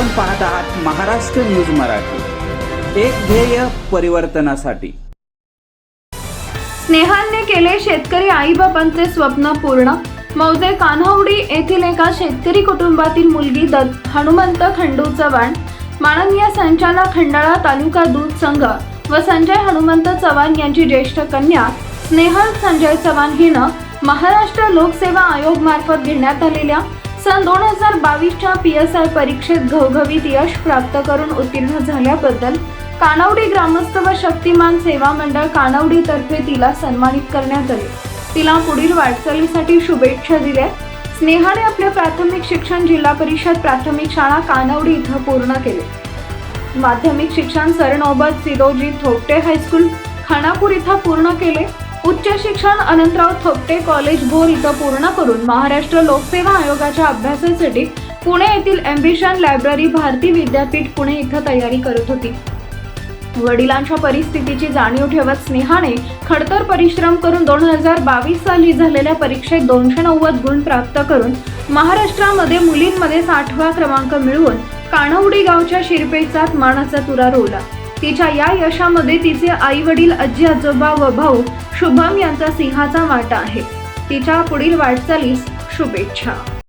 आपण पाहत आहात महाराष्ट्र न्यूज मराठी. एक ध्येय परिवर्तनासाठी. स्नेहालने केले शेतकरी आईबापांचे स्वप्न पूर्ण. मौजे कान्हवडी येथील एका शेतकरी कुटुंबातील मुलगी दत्त हनुमंत खंडू चव्हाण. माननीय संचालक खंडाळा तालुका दूध संघ व संजय हनुमंत चव्हाण यांची ज्येष्ठ कन्या स्नेहल संजय चव्हाण हिनं महाराष्ट्र लोकसेवा आयोग मार्फत घेण्यात आलेल्या सन दोन हजार बावीसच्या पी एस आय परीक्षेत घवघवीत यश प्राप्त करून उत्तीर्ण झाल्याबद्दल कानवडी ग्रामस्थ व शक्तिमान सेवा मंडळ कानवडीतर्फे तिला सन्मानित करण्यात आले. तिला पुढील वाटचालीसाठी शुभेच्छा दिल्या. स्नेहाने आपले प्राथमिक शिक्षण जिल्हा परिषद प्राथमिक शाळा कानवडी इथं पूर्ण केले. माध्यमिक शिक्षण सरनोबत सिरोजी थोपटे हायस्कूल खानापूर इथं पूर्ण केले. उच्च शिक्षण अनंतराव थपटे कॉलेज भोर इथं पूर्ण करून महाराष्ट्र लोकसेवा आयोगाच्या अभ्यासासाठी पुणे येथील एम्बिशन लायब्ररी भारती विद्यापीठ पुणे इथं तयारी करत होती. वडिलांच्या परिस्थितीची जाणीव ठेवत स्नेहाने खडतर परिश्रम करून दोन हजार बावीस साली झालेल्या परीक्षेत दोनशे नव्वद गुण प्राप्त करून महाराष्ट्रामध्ये मुलींमध्ये साठवा क्रमांक मिळवून कानवडी गावच्या शिरपेचात मानाचा तुरा रोवला. तिच्या या यशामध्ये तिचे आई वडील आजी आजोबा व भाऊ शुभम यांचा सिंहाचा वाटा आहे. तिच्या पुढील वाटचालीस शुभेच्छा.